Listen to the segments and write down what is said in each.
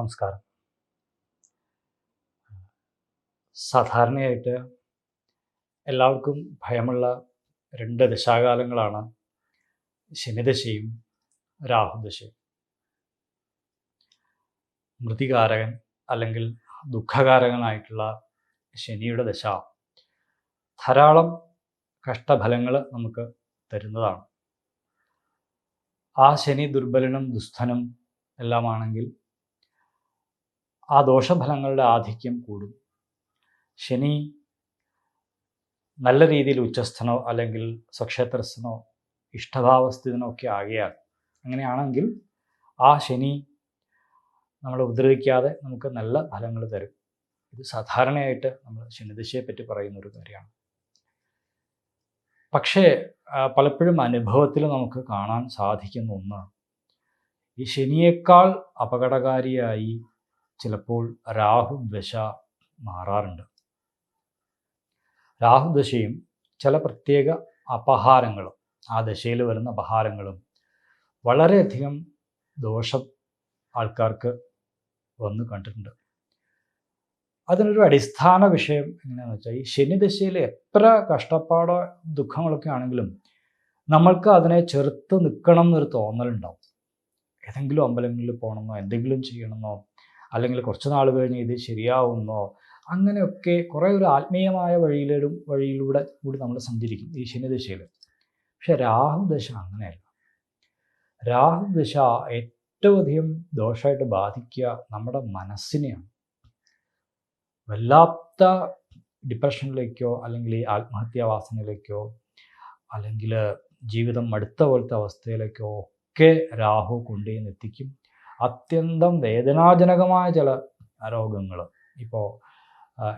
നമസ്കാരം. സാധാരണയായിട്ട് എല്ലാവർക്കും ഭയമുള്ള രണ്ട് ദശാകാലങ്ങളാണ് ശനിദശയും രാഹുദശയും. മൃതികാരകൻ അല്ലെങ്കിൽ ദുഃഖകാരകനായിട്ടുള്ള ശനിയുടെ ദശ ധാരാളം കഷ്ടഫലങ്ങൾ നമുക്ക് തരുന്നതാണ്. ആ ശനി ദുർബലനും ദുസ്ഥനും എല്ലാമാണെങ്കിൽ ആ ദോഷഫലങ്ങളുടെ ആധിക്യം കൂടും. ശനി നല്ല രീതിയിൽ ഉച്ചസ്ഥനോ അല്ലെങ്കിൽ സ്വക്ഷേത്രസ്ഥനോ ഇഷ്ടഭാവസ്ഥിതനോ ഒക്കെ ആകിയാൽ അങ്ങനെയാണെങ്കിൽ ആ ശനി നമ്മളെ ഉപദ്രവിക്കാതെ നമുക്ക് നല്ല ഫലങ്ങൾ തരും. ഇത് സാധാരണയായിട്ട് നമ്മൾ ശനിദശയെപ്പറ്റി പറയുന്ന ഒരു കാര്യമാണ്. പക്ഷേ പലപ്പോഴും അനുഭവത്തിൽ നമുക്ക് കാണാൻ സാധിക്കുന്ന ഒന്ന് ഈ ശനിയേക്കാൾ അപകടകാരിയായി ചിലപ്പോൾ രാഹുദശ മാറാറുണ്ട്. രാഹുദശയും ചില പ്രത്യേക അപഹാരങ്ങളും ആ ദശയിൽ വരുന്ന അപഹാരങ്ങളും വളരെയധികം ദോഷം ആൾക്കാർക്ക് വന്നു കണ്ടിട്ടുണ്ട്. അതിനൊരു അടിസ്ഥാന വിഷയം എങ്ങനെയാണെന്ന് വെച്ചാൽ ഈ ശനിദശയിൽ എത്ര കഷ്ടപ്പാടോ ദുഃഖങ്ങളൊക്കെ ആണെങ്കിലും നമ്മൾക്ക് അതിനെ ചെറുത്ത് നിൽക്കണം എന്നൊരു തോന്നലുണ്ടാവും. ഏതെങ്കിലും അമ്പലങ്ങളിൽ പോകണമെന്നോ എന്തെങ്കിലും ചെയ്യണമെന്നോ അല്ലെങ്കിൽ കുറച്ച് നാൾ കഴിഞ്ഞ് ഇത് ശരിയാവുന്നോ? അങ്ങനെയൊക്കെ കുറേ ഒരു ആത്മീയമായ വഴിയിലും വഴിയിലൂടെ കൂടി നമ്മൾ സഞ്ചരിക്കും ഈ ശനിദശയിൽ. പക്ഷെ രാഹുദശ അങ്ങനെയല്ല. രാഹുദശ ഏറ്റവും അധികം ദോഷമായിട്ട് ബാധിക്കുക നമ്മുടെ മനസ്സിനെയാണ്. വല്ലാത്ത ഡിപ്രഷനിലേക്കോ അല്ലെങ്കിൽ ഈ ആത്മഹത്യാവാസനയിലേക്കോ അല്ലെങ്കിൽ ജീവിതം മടുത്ത പോലത്തെ അവസ്ഥയിലേക്കോ ഒക്കെ രാഹു കൊണ്ടുവന്ന് എത്തിക്കും. അത്യന്തം വേദനാജനകമായ ചില രോഗങ്ങൾ ഇപ്പോൾ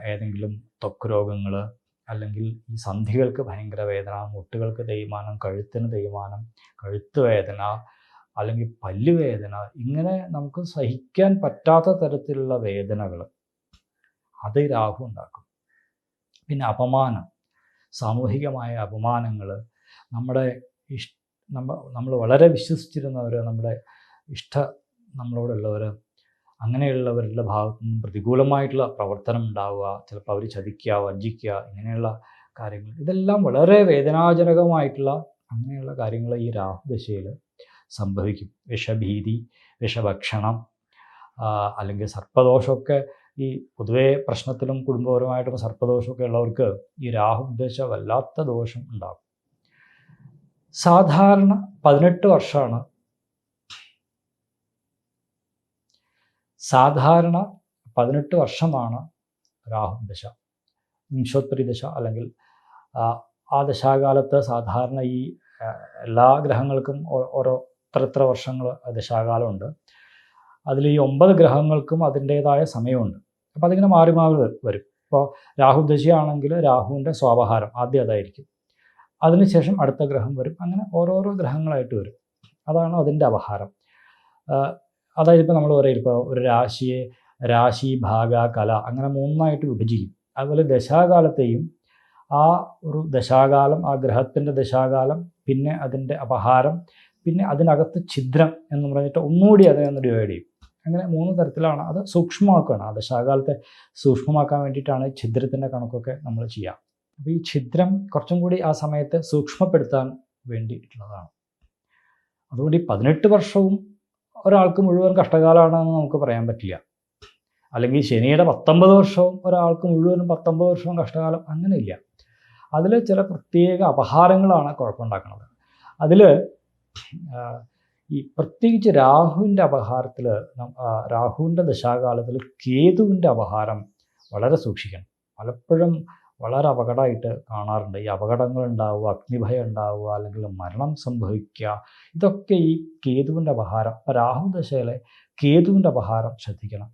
ഏതെങ്കിലും ത്വക്ക് രോഗങ്ങൾ അല്ലെങ്കിൽ ഈ സന്ധികൾക്ക് ഭയങ്കര വേദന മുട്ടുകൾക്ക് തേയ്മാനം കഴുത്തിന് തേയ്മാനം കഴുത്ത് വേദന അല്ലെങ്കിൽ പല്ലുവേദന ഇങ്ങനെ നമുക്ക് സഹിക്കാൻ പറ്റാത്ത തരത്തിലുള്ള വേദനകൾ അത് രാഹു ഉണ്ടാക്കും. പിന്നെ അപമാനം. സാമൂഹികമായ അപമാനങ്ങൾ നമ്മുടെ ഇഷ് നമ്മ നമ്മൾ വളരെ വിശ്വസിച്ചിരുന്നവർ നമ്മുടെ ഇഷ്ട നമ്മളോടുള്ളവർ അങ്ങനെയുള്ളവരുടെ ഭാഗത്തു നിന്നും പ്രതികൂലമായിട്ടുള്ള പ്രവർത്തനം ഉണ്ടാവുക ചിലപ്പോൾ അവർ ചതിക്കുക വഞ്ചിക്കുക ഇങ്ങനെയുള്ള കാര്യങ്ങൾ. ഇതെല്ലാം വളരെ വേദനാജനകമായിട്ടുള്ള അങ്ങനെയുള്ള കാര്യങ്ങൾ ഈ രാഹു രാഹുദശയിൽ സംഭവിക്കും. വിഷഭീതി വിഷഭക്ഷണം അല്ലെങ്കിൽ സർപ്പദോഷമൊക്കെ ഈ പൊതുവേ പ്രശ്നത്തിലും കുടുംബപരമായിട്ടും സർപ്പദോഷമൊക്കെ ഉള്ളവർക്ക് ഈ രാഹുദശ വല്ലാത്ത ദോഷം ഉണ്ടാകും സാധാരണ പതിനെട്ട് വർഷമാണ് സാധാരണ പതിനെട്ട് വർഷമാണ് രാഹു ദശ വിംശോത്പരി ദശ അല്ലെങ്കിൽ ആ, ദശാകാലത്ത് സാധാരണ ഈ എല്ലാ ഗ്രഹങ്ങൾക്കും ഓരോ ഇത്ര വർഷങ്ങൾ ദശാകാലമുണ്ട്. അതിൽ ഈ ഒമ്പത് ഗ്രഹങ്ങൾക്കും അതിന്റേതായ സമയമുണ്ട്. അപ്പോൾ അതിങ്ങനെ മാറി മാറി വരും. ഇപ്പോൾ രാഹു ദശയാണെങ്കിൽ രാഹുവിന്റെ സ്വാപഹാരം ആദ്യം അതായിരിക്കും. അതിനുശേഷം അടുത്ത ഗ്രഹം വരും. അങ്ങനെ ഓരോരോ ഗ്രഹങ്ങളായിട്ട് വരും. അതാണ് അതിന്റെ അപഹാരം. അതായത് ഇപ്പോൾ നമ്മൾ പറയും ഇപ്പോൾ ഒരു രാശിയെ രാശി ഭാഗ കല അങ്ങനെ മൂന്നായിട്ട് വിഭജിക്കും. അതുപോലെ ദശാകാലത്തെയും ആ ഒരു ദശാകാലം ആ ഗ്രഹത്തിന്റെ ദശാകാലം പിന്നെ അതിന്റെ അപഹാരം പിന്നെ അതിനകത്ത് ഛിദ്രം എന്ന് പറഞ്ഞിട്ട് ഒന്നുകൂടി അതിനെ ഒന്ന് ഡിവൈഡ് ചെയ്യും. അങ്ങനെ മൂന്ന് തരത്തിലാണ് അത് സൂക്ഷ്മമാക്കുകയാണ് ആ ദശാകാലത്തെ സൂക്ഷ്മമാക്കാൻ വേണ്ടിയിട്ടാണ് ഛിദ്രത്തിന്റെ കണക്കൊക്കെ നമ്മൾ ചെയ്യുക അപ്പോൾ ഈ ഛിദ്രം കുറച്ചും കൂടി ആ സമയത്ത് സൂക്ഷ്മപ്പെടുത്താൻ വേണ്ടിയിട്ടുള്ളതാണ്. അതുകൊണ്ട് ഈ പതിനെട്ട് വർഷവും ഒരാൾക്ക് മുഴുവൻ കഷ്ടകാലമാണെന്ന് നമുക്ക് പറയാൻ പറ്റില്ല. അല്ലെങ്കിൽ ശനിയുടെ പത്തൊമ്പത് വർഷവും ഒരാൾക്ക് മുഴുവനും പത്തൊമ്പത് വർഷവും കഷ്ടകാലം അങ്ങനെയില്ല. അതിൽ ചില പ്രത്യേക അപഹാരങ്ങളാണ് കുഴപ്പമുണ്ടാക്കുന്നത്. അതിൽ ഈ പ്രത്യേകിച്ച് രാഹുവിന്റെ അപഹാരത്തിൽ രാഹുവിന്റെ ദശാകാലത്തിൽ കേതുവിന്റെ അപഹാരം വളരെ സൂക്ഷിക്കണം. പലപ്പോഴും വളരെ അപകടമായിട്ട് കാണാറുണ്ട്. ഈ അപകടങ്ങൾ ഉണ്ടാവുക അഗ്നിഭയം ഉണ്ടാവുക അല്ലെങ്കിൽ മരണം സംഭവിക്കുക ഇതൊക്കെ ഈ കേതുവിന്റെ അപഹാരം ഇപ്പം രാഹുദശയിലെ കേതുവിന്റെ അപഹാരം ശ്രദ്ധിക്കണം.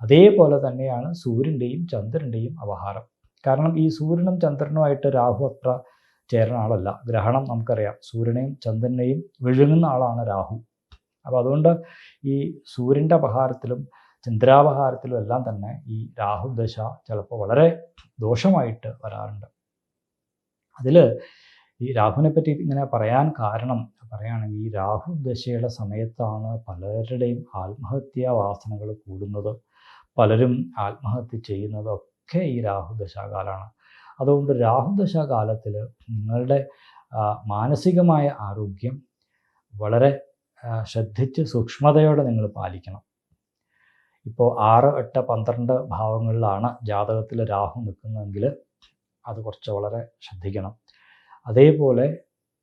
അതേപോലെ തന്നെയാണ് സൂര്യന്റെയും ചന്ദ്രന്റെയും അപഹാരം. കാരണം ഈ സൂര്യനും ചന്ദ്രനുമായിട്ട് രാഹു അത്ര ചേരുന്ന ആളല്ല. ഗ്രഹണം നമുക്കറിയാം. സൂര്യനെയും ചന്ദ്രനെയും വിഴുങ്ങുന്ന ആളാണ് രാഹു. അപ്പോൾ അതുകൊണ്ട് ഈ സൂര്യന്റെ അപഹാരത്തിലും ചന്ദ്രാപഹാരത്തിലും എല്ലാം തന്നെ ഈ രാഹു ദശ ചിലപ്പോൾ വളരെ ദോഷമായിട്ട് വരാറുണ്ട്. അതിൽ ഈ രാഹുവിനെ പറ്റി ഇങ്ങനെ പറയാൻ കാരണം പറയുകയാണെങ്കിൽ ഈ രാഹു ദശയുടെ സമയത്താണ് പലരുടെയും ആത്മഹത്യാ വാസനകൾ കൂടുന്നത് പലരും ആത്മഹത്യ ചെയ്യുന്നതൊക്കെ ഈ രാഹു ദശാകാലമാണ്. അതുകൊണ്ട് രാഹു ദശാകാലത്തിൽ നിങ്ങളുടെ മാനസികമായ ആരോഗ്യം വളരെ ശ്രദ്ധിച്ച് സൂക്ഷ്മതയോടെ നിങ്ങൾ പാലിക്കണം. ഇപ്പോൾ ആറ് എട്ട് പന്ത്രണ്ട് ഭാവങ്ങളിലാണ് ജാതകത്തിൽ രാഹു നിൽക്കുന്നതെങ്കിൽ അത് കുറച്ച് വളരെ ശ്രദ്ധിക്കണം. അതേപോലെ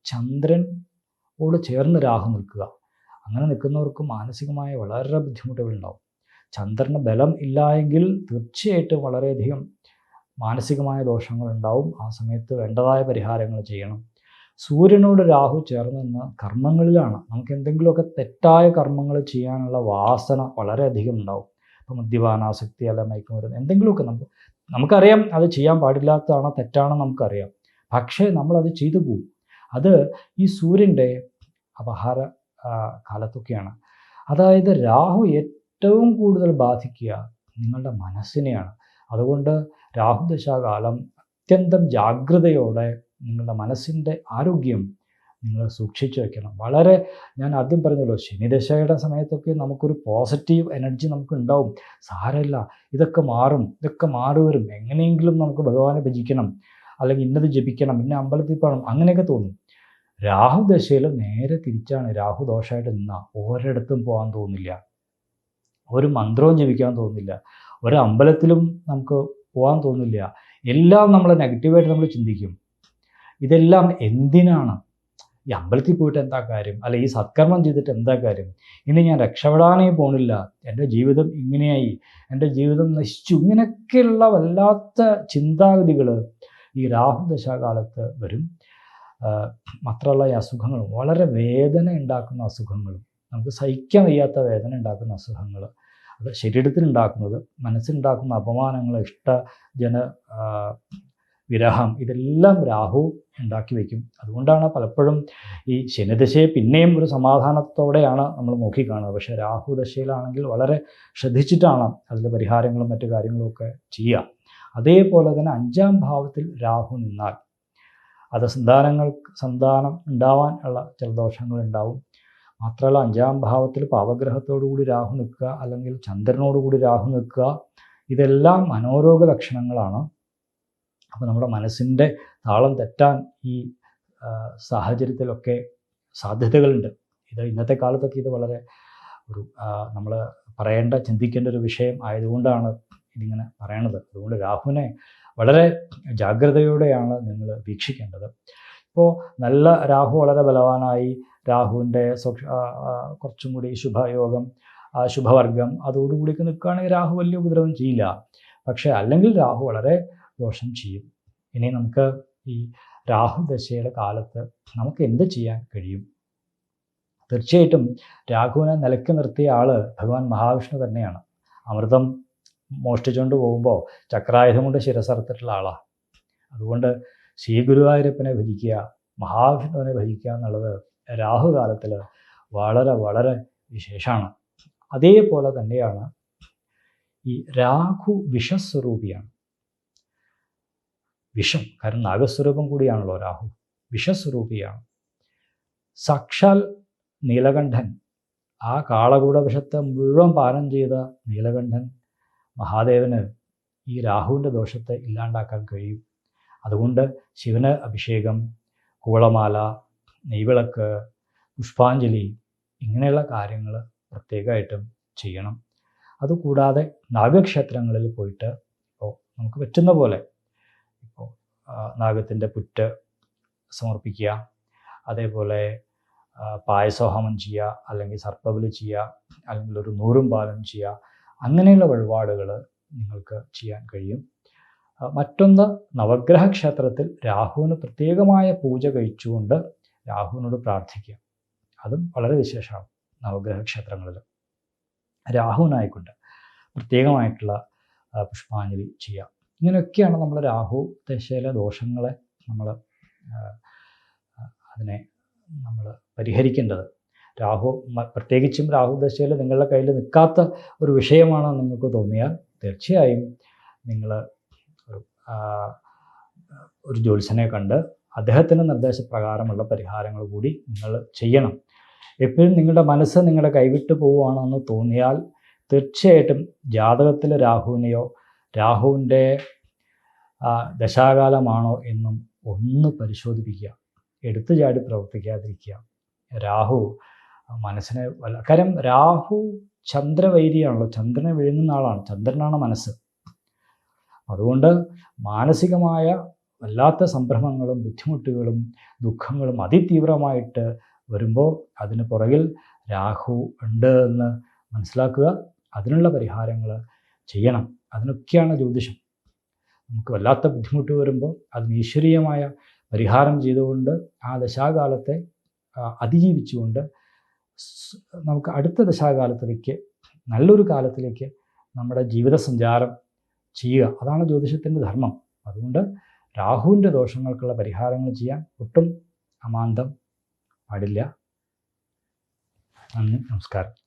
ചന്ദ്രനോട് ചേർന്ന് രാഹു നിൽക്കുക. അങ്ങനെ നിൽക്കുന്നവർക്ക് മാനസികമായ വളരെ ബുദ്ധിമുട്ടുകളുണ്ടാവും. ചന്ദ്രന് ബലം ഇല്ല എങ്കിൽ തീർച്ചയായിട്ടും വളരെയധികം മാനസികമായ ദോഷങ്ങളുണ്ടാവും. ആ സമയത്ത് വേണ്ടതായ പരിഹാരങ്ങൾ ചെയ്യണം. സൂര്യനോട് രാഹു ചേർന്ന് നിന്ന് കർമ്മങ്ങളിലാണ്. നമുക്ക് എന്തെങ്കിലുമൊക്കെ തെറ്റായ കർമ്മങ്ങൾ ചെയ്യാനുള്ള വാസന വളരെയധികം ഉണ്ടാവും. ഇപ്പോൾ മദ്യപാനാസക്തി അല്ല മയക്കുമരുന്ന് എന്തെങ്കിലുമൊക്കെ നമുക്ക് നമുക്കറിയാം അത് ചെയ്യാൻ പാടില്ലാത്തതാണോ തെറ്റാണോ നമുക്കറിയാം. പക്ഷേ നമ്മളത് ചെയ്തു പോകും. അത് ഈ സൂര്യന്റെ അപഹാര കാലത്തൊക്കെയാണ്. അതായത് രാഹു ഏറ്റവും കൂടുതൽ ബാധിക്കുക നിങ്ങളുടെ മനസ്സിനെയാണ്. അതുകൊണ്ട് രാഹുദശാകാലം അത്യന്തം ജാഗ്രതയോടെ നിങ്ങളുടെ മനസ്സിന്റെ ആരോഗ്യം നിങ്ങൾ സൂക്ഷിച്ചു വെക്കണം. വളരെ ഞാൻ ആദ്യം പറഞ്ഞല്ലോ ശനിദശയുടെ സമയത്തൊക്കെ നമുക്കൊരു പോസിറ്റീവ് എനർജി നമുക്ക് ഉണ്ടാവും സാരമില്ല ഇതൊക്കെ മാറും ഇതൊക്കെ മാറി വരും. എങ്ങനെയെങ്കിലും നമുക്ക് ഭഗവാനെ ഭജിക്കണം അല്ലെങ്കിൽ ഇന്നത് ജപിക്കണം ഇന്ന അമ്പലത്തിൽ പോകണം അങ്ങനെയൊക്കെ തോന്നും. രാഹു രാഹുദശയിൽ നേരെ തിരിച്ചാണ് രാഹു ദോഷമായിട്ട് നിന്ന. ഒരിടത്തും പോകാൻ തോന്നില്ല. ഒരു മന്ത്രവും ജപിക്കാൻ തോന്നില്ല. ഒരു അമ്പലത്തിലും നമുക്ക് പോകാൻ തോന്നില്ല. എല്ലാം നമ്മൾ നെഗറ്റീവായിട്ട് നമ്മൾ ചിന്തിക്കും. ഇതെല്ലാം എന്തിനാണ്? ഈ അമ്പലത്തിൽ പോയിട്ട് എന്താ കാര്യം? അല്ല ഈ സത്കർമ്മം ചെയ്തിട്ട് എന്താ കാര്യം? ഇനി ഞാൻ രക്ഷപ്പെടാനേ പോണില്ല. എന്റെ ജീവിതം ഇങ്ങനെയായി. എന്റെ ജീവിതം നശിച്ചു. ഇങ്ങനെയൊക്കെയുള്ള വല്ലാത്ത ചിന്താഗതികൾ ഈ രാഹുദശാകാലത്ത് വരും. ആ, മാത്രമല്ല ഈ അസുഖങ്ങൾ വളരെ വേദന ഉണ്ടാക്കുന്ന അസുഖങ്ങളും നമുക്ക് സഹിക്കാൻ വയ്യാത്ത വേദന ഉണ്ടാക്കുന്ന അസുഖങ്ങൾ അത് ശരീരത്തിനുണ്ടാക്കുന്നത് മനസ്സിനുണ്ടാക്കുന്ന അപമാനങ്ങൾ ഇഷ്ട ജന ആ, വിരഹം ഇതെല്ലാം രാഹു ഉണ്ടാക്കി വയ്ക്കും. അതുകൊണ്ടാണ് പലപ്പോഴും ഈ ശനിദശയെ പിന്നെയും ഒരു സമാധാനത്തോടെയാണ് നമ്മൾ നോക്കിക്കാണുക പക്ഷേ രാഹു ദശയിലാണെങ്കിൽ വളരെ ശ്രദ്ധിച്ചിട്ടാണ് അതിൽ പരിഹാരങ്ങളും മറ്റു കാര്യങ്ങളും ഒക്കെ ചെയ്യുക. അതേപോലെ തന്നെ അഞ്ചാം ഭാവത്തിൽ രാഹു നിന്നാൽ അത് സന്താനങ്ങൾ സന്താനം ഉണ്ടാവാൻ ഉള്ള ചില ദോഷങ്ങൾ ഉണ്ടാവും. മാത്രമല്ല അഞ്ചാം ഭാവത്തിൽ പാവഗ്രഹത്തോടുകൂടി രാഹു നിൽക്കുക അല്ലെങ്കിൽ ചന്ദ്രനോടുകൂടി രാഹു നിൽക്കുക ഇതെല്ലാം മനോരോഗ ലക്ഷണങ്ങളാണ്. അപ്പോൾ നമ്മുടെ മനസ്സിന്റെ താളം തെറ്റാൻ ഈ സാഹചര്യത്തിലൊക്കെ സാധ്യതകളുണ്ട്. ഇത് ഇന്നത്തെ കാലത്തൊക്കെ ഇത് വളരെ ഒരു നമ്മൾ പറയേണ്ട ചിന്തിക്കേണ്ട ഒരു വിഷയം ആയതുകൊണ്ടാണ് ഇതിങ്ങനെ പറയണത്. അതുകൊണ്ട് രാഹുവിനെ വളരെ ജാഗ്രതയോടെയാണ് നിങ്ങൾ വീക്ഷിക്കേണ്ടത്. ഇപ്പോൾ നല്ല രാഹു വളരെ ബലവാനായി. രാഹുവിന്റെ കുറച്ചും കൂടി ശുഭയോഗം ശുഭവർഗം അതോടുകൂടിയൊക്കെ നിൽക്കുകയാണെങ്കിൽ രാഹു വലിയ ഉപദ്രവം ചെയ്യില്ല. പക്ഷേ അല്ലെങ്കിൽ രാഹു വളരെ ദോഷം ചെയ്യും. ഇനി നമുക്ക് ഈ രാഹു ദശയുടെ കാലത്ത് നമുക്ക് എന്ത് ചെയ്യാൻ കഴിയും? തീർച്ചയായിട്ടും രാഹുവിനെ നിലയ്ക്ക് നിർത്തിയ ആൾ ഭഗവാൻ മഹാവിഷ്ണു തന്നെയാണ്. അമൃതം മോഷ്ടിച്ചുകൊണ്ട് പോകുമ്പോൾ ചക്രായുധം കൊണ്ട് ശിരസർത്തിട്ടുള്ള ആളാണ് അതുകൊണ്ട് ശ്രീ ഗുരുവായൂരപ്പനെ ഭജിക്കുക മഹാവിഷ്ണുവിനെ ഭജിക്കുക എന്നുള്ളത് രാഹുകാലത്തിൽ വളരെ വളരെ വിശേഷമാണ്. അതേപോലെ തന്നെയാണ് ഈ രാഹു വിഷസ്വരൂപിയാണ്. വിഷം. കാരണം നാഗസ്വരൂപം കൂടിയാണല്ലോ രാഹു. വിഷസ്വരൂപിയാണ്. സാക്ഷാൽ നീലകണ്ഠൻ ആ കാളകൂട വിഷത്തെ മുഴുവൻ പാനം ചെയ്ത നീലകണ്ഠൻ മഹാദേവന് ഈ രാഹുവിന്റെ ദോഷത്തെ ഇല്ലാണ്ടാക്കാൻ കഴിയും. അതുകൊണ്ട് ശിവന് അഭിഷേകം കൂളമാല നെയ്വിളക്ക് പുഷ്പാഞ്ജലി ഇങ്ങനെയുള്ള കാര്യങ്ങൾ പ്രത്യേകമായിട്ടും ചെയ്യണം. അതുകൂടാതെ നാഗക്ഷേത്രങ്ങളിൽ പോയിട്ട് ഇപ്പോൾ നമുക്ക് പറ്റുന്ന പോലെ നാഗത്തിന്റെ പുറ്റ് സമർപ്പിക്കുക. അതേപോലെ പായസോഹമം ചെയ്യുക അല്ലെങ്കിൽ സർപ്പബലി ചെയ്യുക അല്ലെങ്കിൽ ഒരു നൂറും പാലം ചെയ്യുക അങ്ങനെയുള്ള വഴിപാടുകൾ നിങ്ങൾക്ക് ചെയ്യാൻ കഴിയും. മറ്റൊന്ന് നവഗ്രഹ ക്ഷേത്രത്തിൽ രാഹുവിന് പ്രത്യേകമായ പൂജ കഴിച്ചുകൊണ്ട് രാഹുവിനോട് പ്രാർത്ഥിക്കുക. അതും വളരെ വിശേഷമാണ് നവഗ്രഹ ക്ഷേത്രങ്ങളിൽ. രാഹുവിനായിക്കൊണ്ട് പ്രത്യേകമായിട്ടുള്ള പുഷ്പാഞ്ജലി ചെയ്യുക. ഇങ്ങനെയൊക്കെയാണ് നമ്മൾ രാഹു ദശയിലെ ദോഷങ്ങളെ നമ്മൾ അതിനെ നമ്മൾ പരിഹരിക്കേണ്ടത്. രാഹു പ്രത്യേകിച്ചും രാഹു ദശയിൽ നിങ്ങളുടെ കയ്യിൽ നിൽക്കാത്ത ഒരു വിഷയമാണെന്ന് നിങ്ങൾക്ക് തോന്നിയാൽ തീർച്ചയായും നിങ്ങൾ ഒരു ജ്യോത്സനെ കണ്ട് അദ്ദേഹത്തിന്റെ നിർദ്ദേശപ്രകാരമുള്ള പരിഹാരങ്ങൾ കൂടി നിങ്ങൾ ചെയ്യണം. എപ്പോഴും നിങ്ങളുടെ മനസ്സ് നിങ്ങളുടെ കൈവിട്ട് പോവുകയാണെന്ന് തോന്നിയാൽ തീർച്ചയായിട്ടും ജാതകത്തിലെ രാഹുവിനെയോ രാഹുവിന്റെ ദശാകാലമാണോ എന്നും ഒന്ന് പരിശോധിപ്പിക്കുക. എടുത്തു ചാടി പ്രവർത്തിക്കാതിരിക്കുക. രാഹു മനസ്സിനെ വല്ല കാര്യം രാഹു ചന്ദ്രവൈരിയാണല്ലോ. ചന്ദ്രനെ വിഴുങ്ങുന്ന ആളാണ്. ചന്ദ്രനാണ് മനസ്സ്. അതുകൊണ്ട് മാനസികമായ വല്ലാത്ത സംഭ്രമങ്ങളും ബുദ്ധിമുട്ടുകളും ദുഃഖങ്ങളും അതിതീവ്രമായിട്ട് വരുമ്പോൾ അതിന് പുറകിൽ രാഹു ഉണ്ട് എന്ന് മനസ്സിലാക്കുക. അതിനുള്ള പരിഹാരങ്ങൾ ചെയ്യണം. അതിനൊക്കെയാണ് ജ്യോതിഷം. നമുക്ക് വല്ലാത്ത ബുദ്ധിമുട്ട് വരുമ്പോൾ അതിന് ഈശ്വരീയമായ പരിഹാരം ചെയ്തുകൊണ്ട് ആ ദശാകാലത്തെ അതിജീവിച്ചുകൊണ്ട് നമുക്ക് അടുത്ത ദശാകാലത്തിലേക്ക് നല്ലൊരു കാലത്തിലേക്ക് നമ്മുടെ ജീവിത സഞ്ചാരം ചെയ്യുക. അതാണ് ജ്യോതിഷത്തിന്റെ ധർമ്മം. അതുകൊണ്ട് രാഹുവിന്റെ ദോഷങ്ങൾക്കുള്ള പരിഹാരങ്ങൾ ചെയ്യാൻ ഒട്ടും അമാന്തം പാടില്ല. നന്ദി നമസ്കാരം.